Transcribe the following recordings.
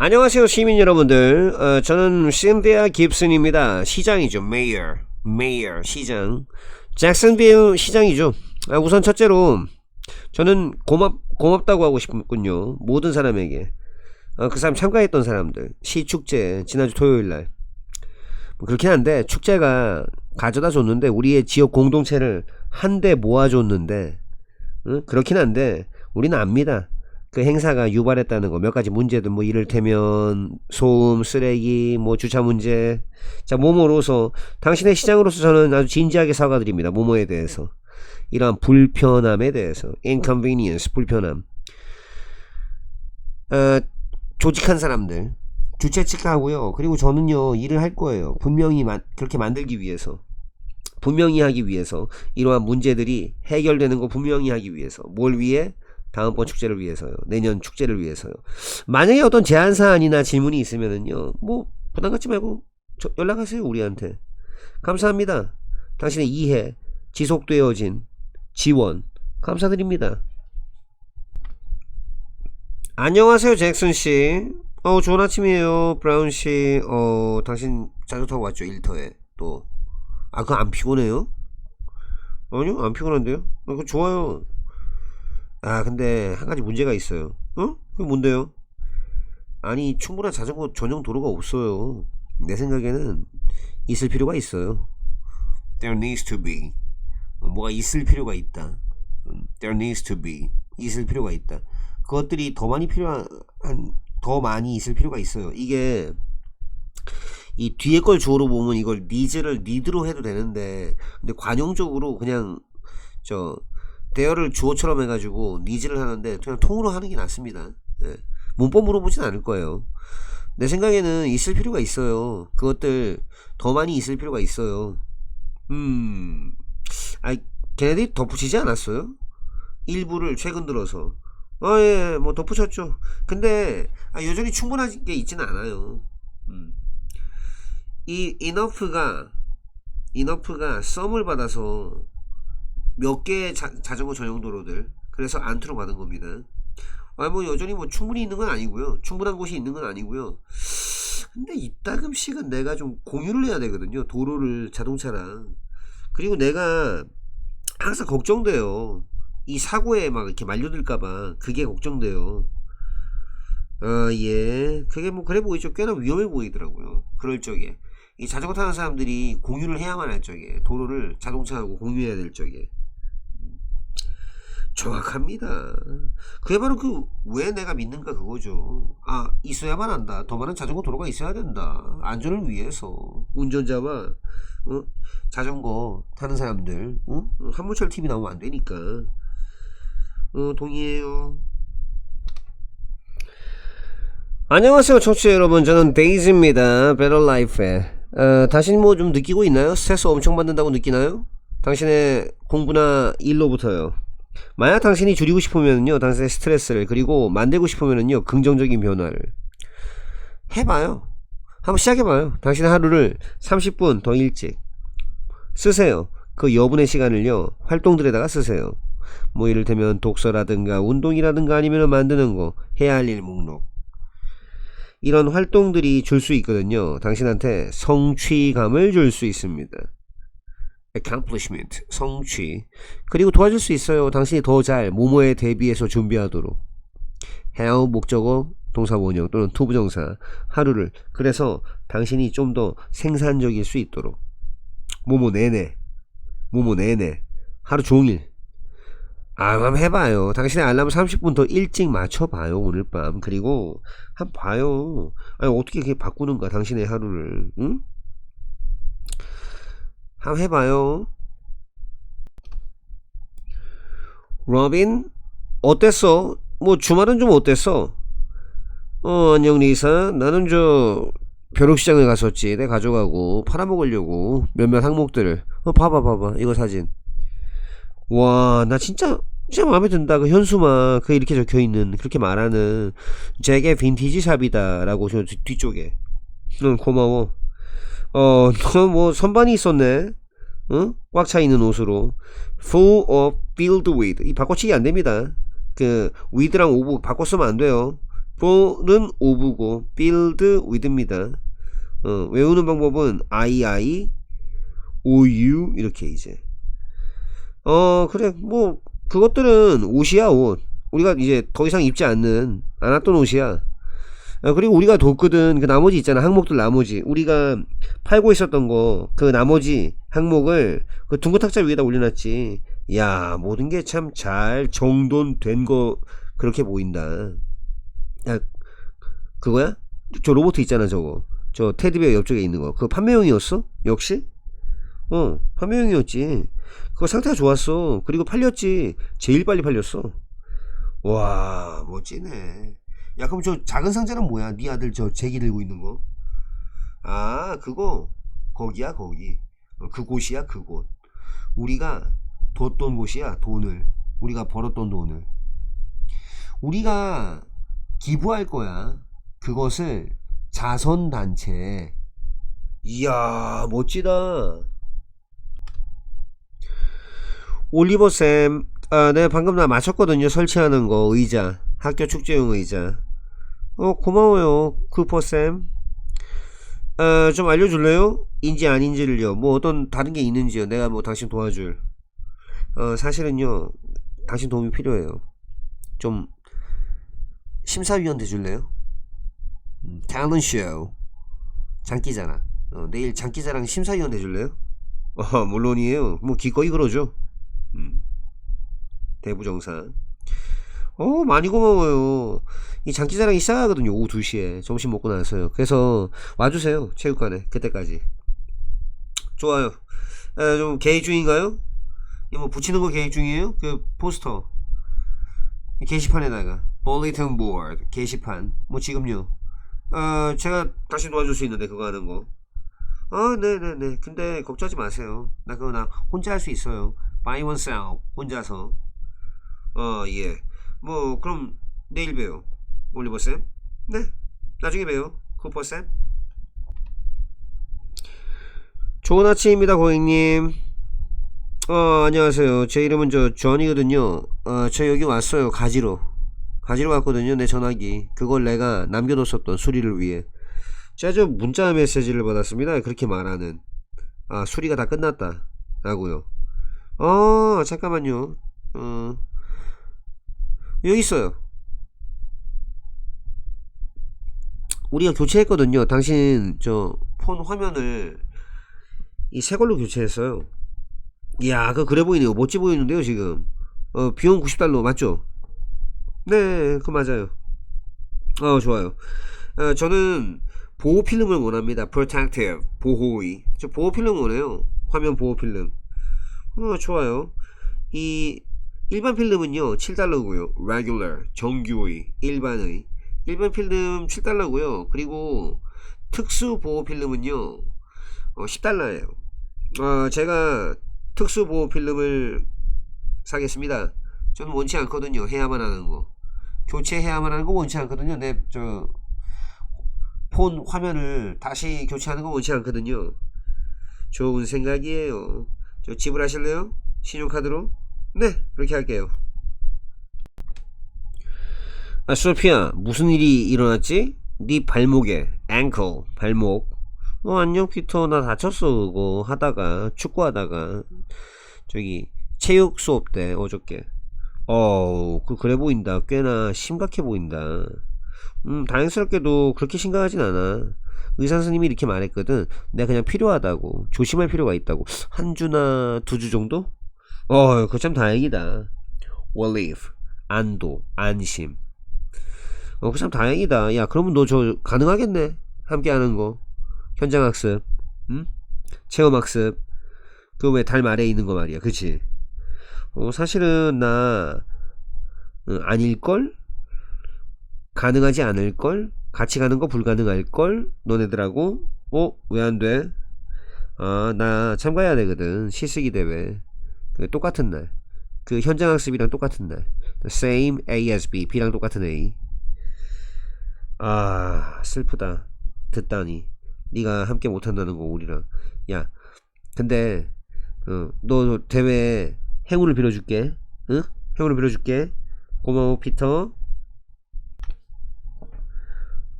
안녕하세요 시민 여러분들. 어, 저는 신디아 깁슨입니다. 시장이죠 메이어. 메이어 시장. 잭슨빌 시장이죠. 아, 우선 첫째로 저는 고맙 고맙다고 하고 싶군요 모든 사람에게. 어, 그 사람 참가했던 사람들. 시축제 지난주 토요일날. 뭐 그렇긴 한데 축제가 가져다 줬는데 우리의 지역 공동체를 한데 모아줬는데 응? 그렇긴 한데 우리는 압니다 그 행사가 유발했다는 거 몇 가지 문제들 뭐 이를테면 소음 쓰레기 뭐 주차 문제. 자 모모로서 당신의 시장으로서 저는 아주 진지하게 사과드립니다 모모에 대해서. 이러한 불편함에 대해서. Inconvenience 불편함. 어, 조직한 사람들. 주최 측하고요. 그리고 저는요 일을 할 거예요. 분명히 마, 그렇게 만들기 위해서. 분명히 하기 위해서. 이러한 문제들이 해결되는 거 분명히 하기 위해서. 뭘 위해 다음번 축제를 위해서요. 내년 축제를 위해서요. 만약에 어떤 제안 사안이나 질문이 있으면은요. 뭐 부담 갖지 말고 저- 연락하세요. 우리한테. 감사합니다. 당신의 이해, 지속되어진 지원 감사드립니다. 안녕하세요, 잭슨 씨. 어, 좋은 아침이에요, 브라운 씨. 어, 당신 자주 타고 왔죠, 일터에. 또. 아, 그거 안 피곤해요? 아니요, 안 피곤한데요? 어, 그거 좋아요. 아 근데 한 가지 문제가 있어요. 어? 그게 뭔데요? 아니 충분한 자전거 전용 도로가 없어요. 내 생각에는 있을 필요가 있어요. There needs to be. 어, 뭐가 있을 필요가 있다. 음, There needs to be. 있을 필요가 있다. 그것들이 더 많이 필요한 더 많이 있을 필요가 있어요. 이게 이 뒤에 걸 주어로 보면 이걸 니즈를 니드로 해도 되는데 근데 관용적으로 그냥 저 대여를 주어처럼 해가지고 니즈를 하는데 그냥 통으로 하는 게 낫습니다. 예. 문법 물어보진 않을 거예요. 내 생각에는 있을 필요가 있어요. 그것들 더 많이 있을 필요가 있어요. 음, 아, 걔네들이 덧붙이지 않았어요? 일부를 최근 들어서. 아, 예, 뭐 덧붙였죠. 근데 아, 여전히 충분한 게 있지는 않아요. 음. 이 인어프가 인어프가 썸을 받아서 몇 개의 자, 자전거 전용 도로들 그래서 안투로 받은 겁니다. 아 뭐 여전히 뭐 충분히 있는 건 아니고요. 충분한 곳이 있는 건 아니고요. 근데 이따금씩은 내가 좀 공유를 해야 되거든요. 도로를 자동차랑 그리고 내가 항상 걱정돼요. 이 사고에 막 이렇게 말려들까봐 그게 걱정돼요. 아 예, 그게 뭐 그래 보이죠. 꽤나 위험해 보이더라고요. 그럴 적에 이 자전거 타는 사람들이 공유를 해야만 할 적에 도로를 자동차하고 공유해야 될 적에 정확합니다. 그게 바로 그 왜 내가 믿는가 그거죠. 아 있어야만 한다. 더 많은 자전거 도로가 있어야 된다. 안전을 위해서 운전자와 어? 자전거 타는 사람들 어? 한무철 TV 나오면 안 되니까 어, 동의해요. 안녕하세요 청취자 여러분 저는 데이즈입니다 베럴 라이프에 어, 당신 뭐 좀 느끼고 있나요? 스트레스 엄청 받는다고 느끼나요? 당신의 공부나 일로부터요 만약 당신이 줄이고 싶으면요 당신의 스트레스를 그리고 만들고 싶으면요 긍정적인 변화를 해봐요. 한번 시작해봐요. 당신의 하루를 30분 더 일찍 쓰세요. 그 여분의 시간을요 활동들에다가 쓰세요. 뭐 이를테면 독서라든가 운동이라든가 아니면 만드는 거 해야 할 일 목록. 이런 활동들이 줄 수 있거든요. 당신한테 성취감을 줄 수 있습니다 accomplishment 성취 그리고 도와줄 수 있어요 당신이 더 잘 모모에 대비해서 준비하도록 해야 목적어 동사 원형 또는 투부정사 하루를 그래서 당신이 좀 더 생산적일 수 있도록 모모 내내 모모 내내 하루 종일 아, 한번 해봐요. 당신의 알람 30분 더 일찍 맞춰봐요, 오늘 밤. 그리고, 한번 봐요. 아니, 어떻게 그렇게 바꾸는가, 당신의 하루를, 응? 한번 해봐요. 로빈, 어땠어? 뭐, 주말은 좀 어땠어? 어, 안녕, 리사. 나는 저, 벼룩시장에 갔었지. 내 가져가고, 팔아먹으려고. 몇몇 항목들을. 어, 봐봐, 봐봐. 이거 사진. 와, 나 진짜, 진짜 마음에 든다. 그 현수막, 그 이렇게 적혀 있는, 그렇게 말하는, 제게 빈티지 샵이다. 라고 저 뒤- 뒤쪽에. 응, 고마워. 어, 너 뭐, 선반이 있었네. 응? 꽉차 있는 옷으로. full of filled with. 이 바꿔치기 안 됩니다. 그, with랑 of 바꿔 쓰면 안 돼요. fall은 of고 build with입니다. 어, 외우는 방법은 I, I, O, U 이렇게 이제 어 그래 뭐 그것들은 옷이야 옷 우리가 이제 더 이상 입지 않는 않았던 옷이야 어, 그리고 우리가 뒀거든 그 나머지 있잖아. 항목들 나머지. 우리가 팔고 있었던 거 그 나머지 항목을 그 둥근 탁자 위에다 올려놨지. 야 모든 게 참 잘 정돈된 거 그렇게 보인다. 야 그거야? 저 로봇 있잖아 저거. 저 테디베어 옆쪽에 있는 거. 그거 판매용이었어? 역시? 어 판매용이었지. 그거 상태가 좋았어. 그리고 팔렸지. 제일 빨리 팔렸어. 와 멋지네 야 그럼 저 작은 상자는 뭐야? 네 아들 저 제기 들고 있는 거 아 그거. 거기야 거기. 어, 그곳이야 그곳. 우리가 뒀던 곳이야 돈을. 우리가 벌었던 돈을. 우리가 기부할 거야. 그것을 자선단체. 이야 멋지다. 올리버 쌤 아, 네 방금 나 마쳤거든요. 설치하는 거 의자. 학교 축제용 의자 어 고마워요 쿠퍼쌤. 아, 좀 알려줄래요? 인지 아닌지를요. 뭐 어떤 다른 게 있는지요? 내가 뭐 당신 도와줄. 어 사실은요 당신 도움이 필요해요. 좀 심사위원 돼줄래요? 음, 탤런트 쇼 장기자랑. 어, 내일 장기자랑 심사위원 돼줄래요? 어 물론이에요. 뭐 기꺼이 그러죠. 음, 대부정산 어 많이 고마워요 이 장기자랑이 시작하거든요 오후 2시에 점심 먹고 나서요 그래서 와주세요 체육관에 그때까지 좋아요 에, 좀 계획 중인가요? 이뭐 붙이는 거 계획 중이에요? 그 포스터 이 게시판에다가 볼리튼 보드 게시판 뭐 지금요 어 제가 다시 도와줄 수 있는데 그거 하는 거 아, 네네네. 근데 걱정하지 마세요. 나 그거 나 혼자 할 수 있어요. buy one sell 혼자서. 어, 예. 뭐 그럼 내일 봬요. 올리버 쌤. 네. 나중에 봬요. 쿠퍼 쌤. 좋은 아침입니다, 고객님. 어, 안녕하세요. 제 이름은 저 존이거든요. 어, 저 여기 왔어요. 가지로. 가지로 왔거든요. 내 전화기. 그걸 내가 남겨뒀었던 수리를 위해. 제가 저 문자 메시지를 받았습니다. 그렇게 말하는. 아, 수리가 다 끝났다. 라고요. 어, 잠깐만요. 어, 여기 있어요. 우리가 교체했거든요. 당신 저 폰 화면을 이 새 걸로 교체했어요. 이야, 그거 그래 보이네요. 멋지 보이는데요, 지금. 어, 비용 90달러 맞죠? 네, 그 맞아요. 어, 좋아요. 어, 저는 보호 필름을 원합니다. protective 보호의. 저 보호 필름 원해요. 화면 보호 필름. 어, 좋아요. 이 일반 필름은요 7달러고요. regular 정규의 일반의 일반 필름 7달러고요. 그리고 특수 보호 필름은요 어, 10달러예요. 어, 제가 특수 보호 필름을 사겠습니다. 저는 원치 않거든요. 해야만 하는 거. 교체해야만 하는 거 원치 않거든요. 내 저 폰 화면을 다시 교체하는 거 원치 않거든요. 좋은 생각이에요. 저 지불하실래요? 신용카드로? 네, 그렇게 할게요. 아, 소피야, 무슨 일이 일어났지? 네 발목에, 앵클, 발목. 어, 안녕, 피터. 나 다쳤어, 그거. 하다가, 축구하다가. 저기, 체육 수업 때, 어저께. 어우, 그, 그래 보인다. 꽤나 심각해 보인다. 음, 다행스럽게도 그렇게 심각하진 않아. 의사 선생님이 이렇게 말했거든. 내가 그냥 필요하다고. 조심할 필요가 있다고. 한 주나 두 주 정도? 어, 그거 참 다행이다. relief, 안도, 안심. 어, 그참 다행이다. 야, 그러면 너 저 가능하겠네. 함께 하는 거. 현장 학습, 응? 체험 학습. 그 왜달 아래에 있는 거 말이야. 그치? 어, 사실은 나, 어, 아닐걸? 가능하지 않을걸? 같이 가는 거 불가능할걸? 너네들하고? 어? 왜 안 돼? 아, 나 참가해야 되거든. 시쓰기 대회. 그 똑같은 날. 그 현장 학습이랑 똑같은 날. same A as B. B랑 똑같은 A. 아, 슬프다. 듣다니. 네가 함께 못 한다는 거 우리랑. 야. 근데 어, 너 대회 행운을 빌어줄게. 응? 행운을 빌어줄게. 고마워, 피터.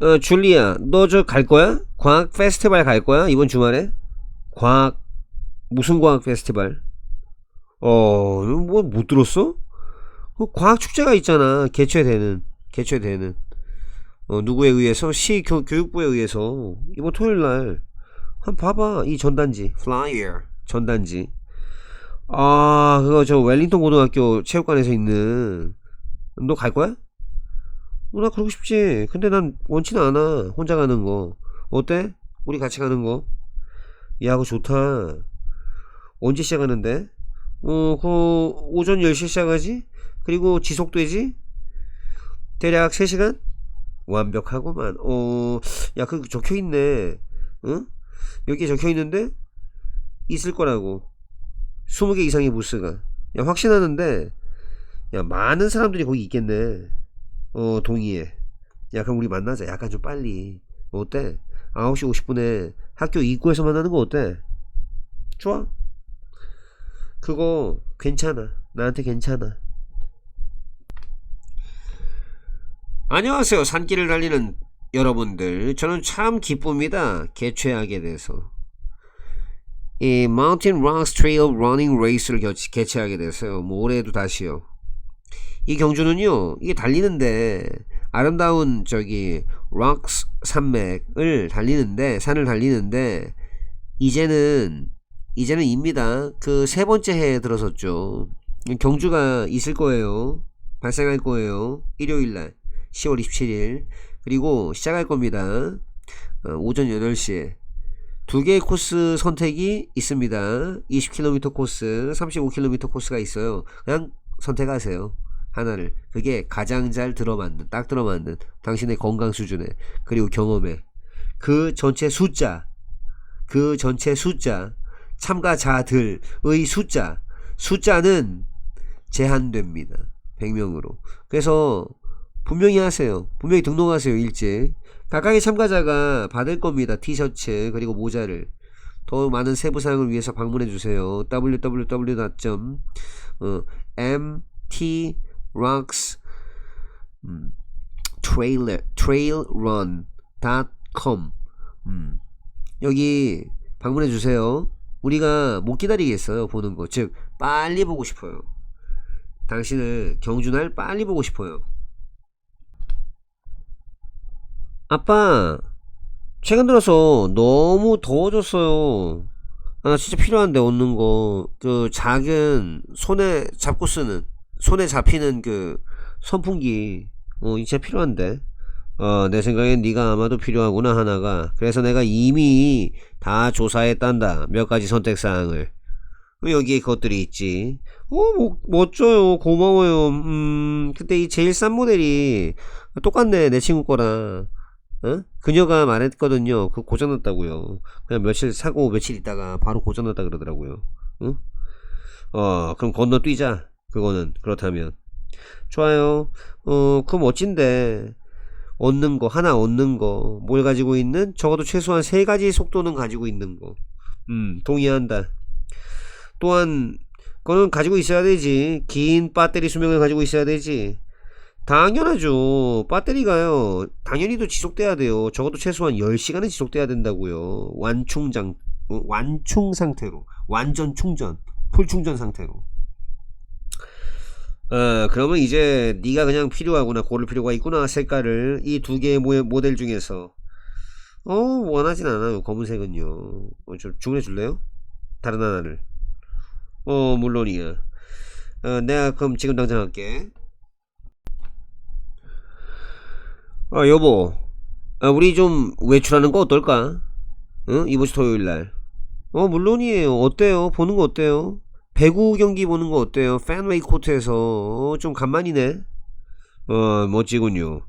어, 줄리아, 너저 갈 거야? 과학 페스티벌 갈 거야? 이번 주말에? 과학, 무슨 과학 페스티벌? 어, 뭐, 못 들었어? 그 과학 축제가 있잖아. 개최되는, 개최되는. 어, 누구에 의해서? 시 교, 교육부에 의해서. 이번 토요일 날. 한번 봐봐. 이 전단지. 플라이어. 전단지. 아, 그거 저 웰링턴 고등학교 체육관에서 있는. 너 갈 거야? 어, 나 그러고 싶지. 근데 난 원치는 않아. 혼자 가는 거. 어때? 우리 같이 가는 거. 야, 그거 좋다. 언제 시작하는데? 어, 그, 오전 10시 시작하지? 그리고 지속되지? 대략 3시간? 완벽하구만. 어, 야, 그 적혀 있네. 응? 여기에 적혀 있는데? 있을 거라고. 20개 이상의 부스가. 야, 확신하는데, 야, 많은 사람들이 거기 있겠네. 어, 동의해. 야, 그럼 우리 만나자. 약간 좀 빨리. 어때? 9시 50분에 학교 입구에서 만나는 거 어때? 좋아? 그거 괜찮아. 나한테 괜찮아. 안녕하세요. 산길을 달리는 여러분들. 저는 참 기쁩니다. 개최하게 돼서. 이 Rocks Trail Running Race를 겨- 개최하게 돼서요. 뭐 올해도 다시요. 이 경주는요, 이게 달리는데, 아름다운 저기, 록스 산맥을 달리는데, 산을 달리는데, 이제는, 이제는 입니다. 그 세 번째 해에 들어섰죠. 경주가 있을 거예요. 발생할 거예요. 일요일 날, 10월 27일. 그리고 시작할 겁니다. 어, 오전 8시에. 두 개의 코스 선택이 있습니다. 20km 코스, 35km 코스가 있어요. 그냥 선택하세요. 하나를. 그게 가장 잘 들어맞는, 딱 들어맞는 당신의 건강 수준에, 그리고 경험에. 그 전체 숫자, 그 전체 숫자, 참가자들의 숫자, 숫자는 제한됩니다. 100명으로. 그래서 분명히 하세요. 분명히 등록하세요, 일찍. 각각의 참가자가 받을 겁니다. 티셔츠, 그리고 모자를. 더 많은 세부 사항을 위해서 방문해 주세요. www.mtrocks 음, 음, 여기 방문해 주세요. 우리가 못 기다리겠어요. 보는 거. 즉 빨리 보고 싶어요. 당신을 경주날 빨리 보고 싶어요. 아빠, 최근 들어서 너무 더워졌어요. 아, 진짜 필요한데, 얻는 거. 그, 작은, 손에 잡고 쓰는, 손에 잡히는 그, 선풍기. 어, 진짜 필요한데. 어, 내 생각엔 네가 아마도 필요하구나, 하나가. 그래서 내가 이미 다 조사했단다. 몇 가지 선택 사항을. 여기에 그것들이 있지. 어, 뭐, 멋져요. 고마워요. 음, 근데 이 제일 싼 모델이 똑같네, 내 친구 거랑. 어? 그녀가 말했거든요. 그 고장났다고요. 그냥 며칠 사고 며칠 있다가 바로 고장났다 그러더라고요. 응? 어, 그럼 건너뛰자. 그거는 그렇다면 좋아요. 어, 그거 멋진데 얻는 거 하나 얻는 거 뭘 가지고 있는 적어도 최소한 세 가지 속도는 가지고 있는 거. 음, 동의한다. 또한 그거는 가지고 있어야 되지. 긴 배터리 수명을 가지고 있어야 되지. 당연하죠. 배터리가요. 당연히도 지속돼야 돼요. 적어도 최소한 10시간은 지속돼야 된다고요. 완충장 어, 완충 상태로. 완전 충전. 풀 충전 상태로. 어, 그러면 이제 네가 그냥 필요하구나. 고를 필요가 있구나. 색깔을 이 두 개의 모- 모델 중에서 어, 원하진 않아요. 검은색은요. 어, 좀 주문해 줄래요? 다른 하나를. 어, 물론이야. 어, 내가 그럼 지금 당장 할게. 아 여보 아, 우리 좀 외출하는 거 어떨까? 응? 이번 주 토요일 날. 어 물론이에요. 어때요? 보는 거 어때요? 배구 경기 보는 거 어때요? 팬웨이 코트에서 어, 좀 간만이네. 어 멋지군요.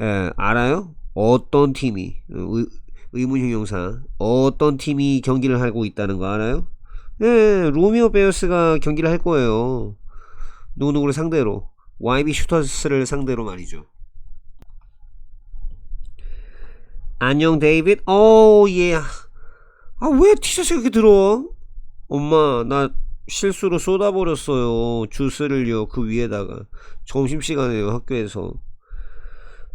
에, 알아요? 어떤 팀이 어, 의, 의문 형용사 어떤 팀이 경기를 하고 있다는 거 알아요? 예, 로미오 베어스가 경기를 할 거예요. 누구누구를 상대로 YB 슈터스를 상대로 말이죠. 안녕 데이빗 오 예. 아왜 티셔츠 이렇게 들어? 엄마 나 실수로 쏟아버렸어요 주스를요 그 위에다가 점심시간에요 학교에서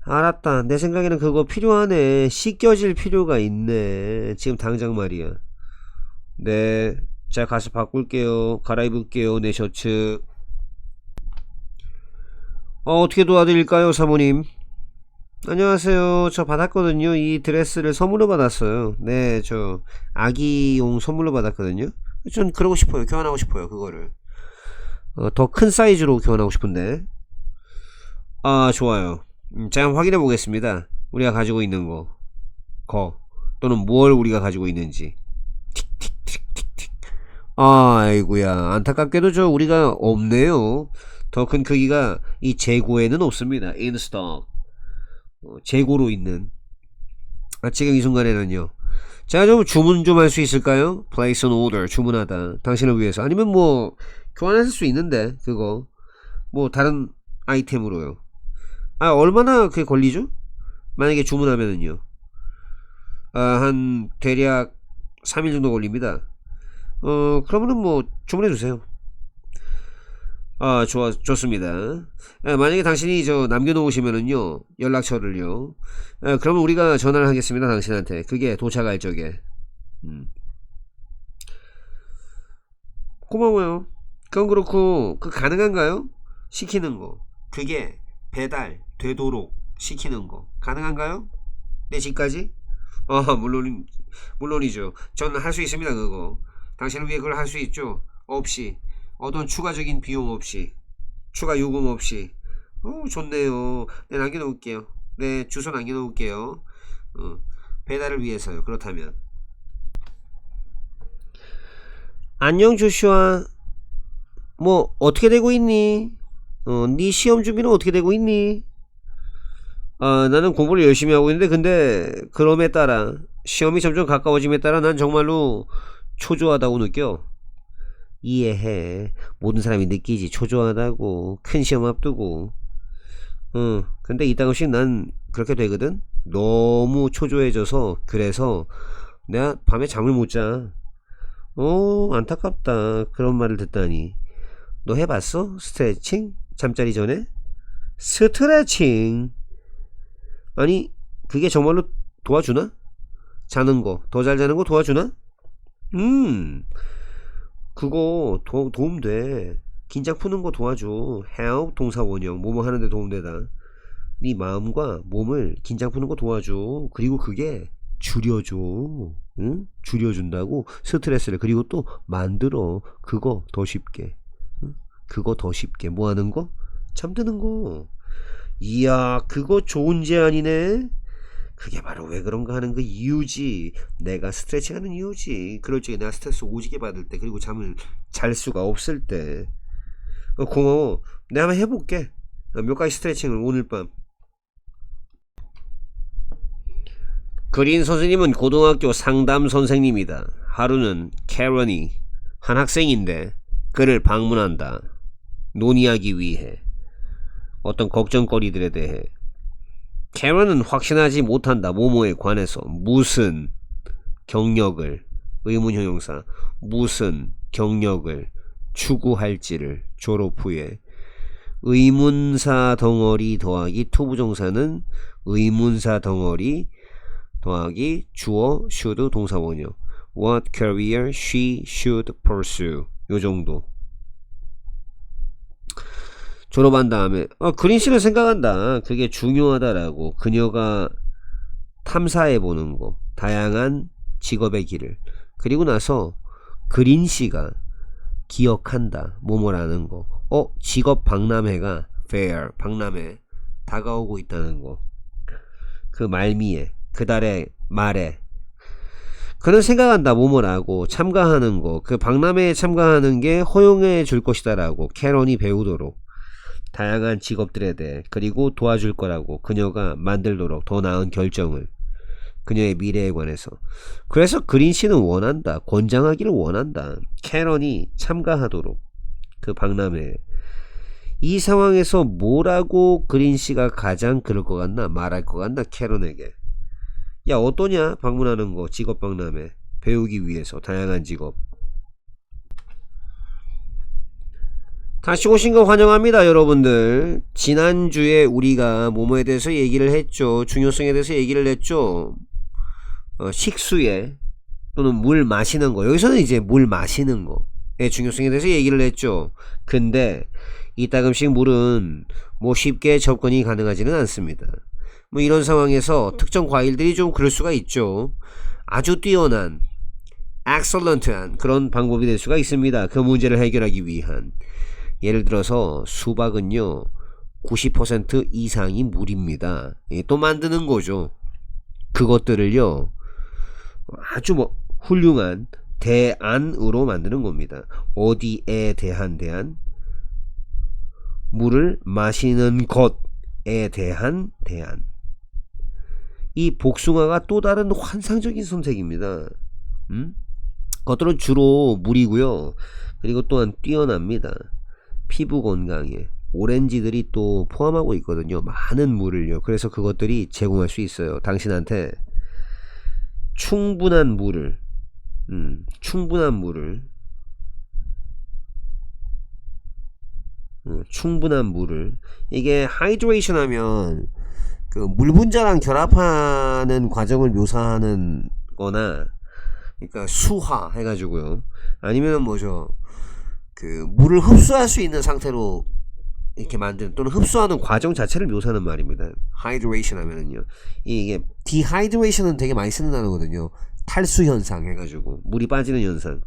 알았다. 내 생각에는 그거 필요하네. 씻겨질 필요가 있네. 지금 당장 말이야. 네. 자, 가서 바꿀게요. 갈아입을게요. 내 셔츠. 어, 어떻게 도와드릴까요, 사모님? 안녕하세요. 저 받았거든요. 이 드레스를 선물로 받았어요. 네, 저 아기용 선물로 받았거든요. 전 그러고 싶어요. 교환하고 싶어요. 그거를. 어, 더 큰 사이즈로 교환하고 싶은데. 아, 좋아요. 음, 제가 확인해 보겠습니다. 우리가 가지고 있는 거. 거. 또는 뭘 우리가 가지고 있는지. 틱틱틱틱틱. 아이고야. 안타깝게도 저 우리가 없네요. 더 큰 크기가 이 재고에는 없습니다. 인스톡. 어, 재고로 있는. 아, 지금 이 순간에는요. 제가 좀 주문 좀 할 수 있을까요? Place an order. 주문하다. 당신을 위해서. 아니면 뭐, 교환할 수 있는데, 그거. 뭐, 다른 아이템으로요. 아, 얼마나 그게 걸리죠? 만약에 주문하면은요. 아, 한, 대략 3일 정도 걸립니다. 어, 그러면은 뭐, 주문해주세요. 아, 좋아, 좋습니다. 아, 만약에 당신이 저 남겨놓으시면은요, 연락처를요. 아, 그러면 우리가 전화를 하겠습니다, 당신한테. 그게 도착할 적에. 음. 고마워요. 그건 그렇고, 그 가능한가요? 시키는 거. 그게 배달 되도록 시키는 거. 가능한가요? 내 집까지? 아, 물론, 물론이죠. 저는 할 수 있습니다, 그거. 당신을 위해 그걸 할 수 있죠. 없이. 어떤 추가적인 비용 없이. 추가 요금 없이. 어, 좋네요. 네, 남겨놓을게요. 네, 주소 남겨놓을게요. 어, 배달을 위해서요. 그렇다면. 안녕, 조슈아. 뭐, 어떻게 되고 있니? 어, 네 시험 준비는 어떻게 되고 있니? 아, 나는 공부를 열심히 하고 있는데, 근데, 그럼에 따라, 시험이 점점 가까워짐에 따라 난 정말로 초조하다고 느껴. 이해해. 모든 사람이 느끼지. 초조하다고. 큰 시험 앞두고. 어, 근데 이따금씩 난 그렇게 되거든? 너무 초조해져서, 그래서, 내가 밤에 잠을 못 자. 어, 안타깝다. 그런 말을 듣다니. 너 해봤어? 스트레칭? 잠자리 전에? 스트레칭. 아니, 그게 정말로 도와주나? 자는 거, 더 잘 자는 거 도와주나? 음, 그거 도, 도움 돼. 긴장 푸는 거 도와줘. help 동사 원형, 뭐뭐 하는데 도움되다. 네 마음과 몸을 긴장 푸는 거 도와줘. 그리고 그게 줄여줘. 응? 줄여준다고 스트레스를 그리고 또 만들어. 그거 더 쉽게. 응? 그거 더 쉽게. 뭐 하는 거? 잠드는 거. 이야, 그거 좋은 제안이네. 그게 바로 왜 그런가 하는 그 이유지. 내가 스트레칭 하는 이유지. 그럴 적에 내가 스트레스 오지게 받을 때, 그리고 잠을 잘 수가 없을 때. 어, 고마워. 내가 한번 해볼게. 어, 몇 가지 스트레칭을 오늘 밤. 그린 선생님은 고등학교 상담 선생님이다. 하루는 캐런이 한 학생인데 그를 방문한다. 논의하기 위해 어떤 걱정거리들에 대해 캐런은 확신하지 못한다. 모모에 관해서 무슨 경력을 의문 형 용사 무슨 경력을 추구할지를 졸업 후에 의문사 덩어리 더하기 투부정사는 의문사 덩어리 더하기 주어 should 동사 원형 What career she should pursue. 요 정도 졸업한 다음에 어, 그린 씨는 생각한다. 그게 중요하다라고 그녀가 탐사해 보는 거 다양한 직업의 길을. 그리고 나서 그린 씨가 기억한다 뭐뭐라는 거 어 직업 박람회가 fair 박람회 다가오고 있다는 거 그 말미에 그 달의 말에. 그는 생각한다 뭐뭐라고 참가하는 거. 그 박람회에 참가하는 게 허용해 줄 것이다라고 캐런이 배우도록 다양한 직업들에 대해 그리고 도와줄 거라고 그녀가 만들도록 더 나은 결정을 그녀의 미래에 관해서. 그래서 그린 씨는 원한다 권장하기를 원한다 캐런이 참가하도록 그 박람회에 이 상황에서 뭐라고 그린 씨가 가장 그럴 것 같나 말할 것 같나 캐런에게? 야 어떠냐 방문하는 거 직업 박람회. 배우기 위해서 다양한 직업 다시 오신 거 환영합니다, 여러분들. 지난주에 우리가 뭐뭐에 대해서 얘기를 했죠. 중요성에 대해서 얘기를 했죠. 어, 식수에 또는 물 마시는 거. 여기서는 이제 물 마시는 거의 중요성에 대해서 얘기를 했죠. 근데 이따금씩 물은 뭐 쉽게 접근이 가능하지는 않습니다. 뭐 이런 상황에서 특정 과일들이 좀 그럴 수가 있죠. 아주 뛰어난 excellent한 그런 방법이 될 수가 있습니다. 그 문제를 해결하기 위한. 예를 들어서 수박은요. 90% 이상이 물입니다. 예, 또 만드는 거죠. 그것들을요. 아주 뭐 훌륭한 대안으로 만드는 겁니다. 어디에 대한 대안? 물을 마시는 것에 대한 대안. 이 복숭아가 또 다른 환상적인 선택입니다. 음? 겉으로 주로 물이고요. 그리고 또한 뛰어납니다. 피부 건강에 오렌지들이 또 포함하고 있거든요. 많은 물을요. 그래서 그것들이 제공할 수 있어요. 당신한테 충분한 물을, 음, 충분한 물을, 음, 충분한 물을 이게 하이드레이션 하면 그 물 분자랑 결합하는 과정을 묘사하는 거나 그러니까 수화 해가지고요. 아니면 뭐죠? 그 물을 흡수할 수 있는 상태로 이렇게 만드는 또는 흡수하는 과정 자체를 묘사하는 말입니다. hydration 하면은요. 이게 dehydration은 되게 많이 쓰는 단어거든요. 탈수 현상 해 가지고 물이 빠지는 현상.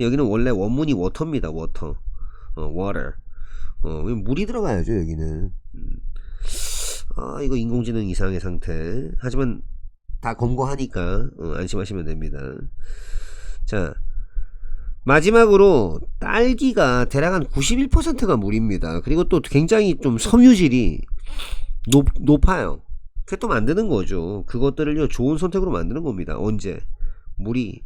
여기는 원래 원문이 워터입니다. 워터. 어, water. 어, 물이 들어가야죠 여기는. 음. 아 이거 인공지능 이상의 상태. 하지만 다 검거하니까 어, 안심하시면 됩니다. 자 마지막으로 딸기가 대략 한 91%가 물입니다. 그리고 또 굉장히 좀 섬유질이 높, 높아요. 그게 또 만드는 거죠. 그것들을요 좋은 선택으로 만드는 겁니다. 언제 물이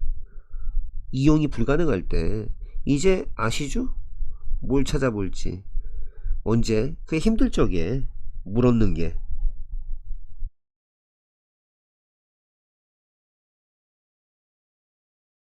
이용이 불가능할 때 이제 아시죠? 뭘 찾아볼지 언제 그게 힘들 적에 물 얻는 게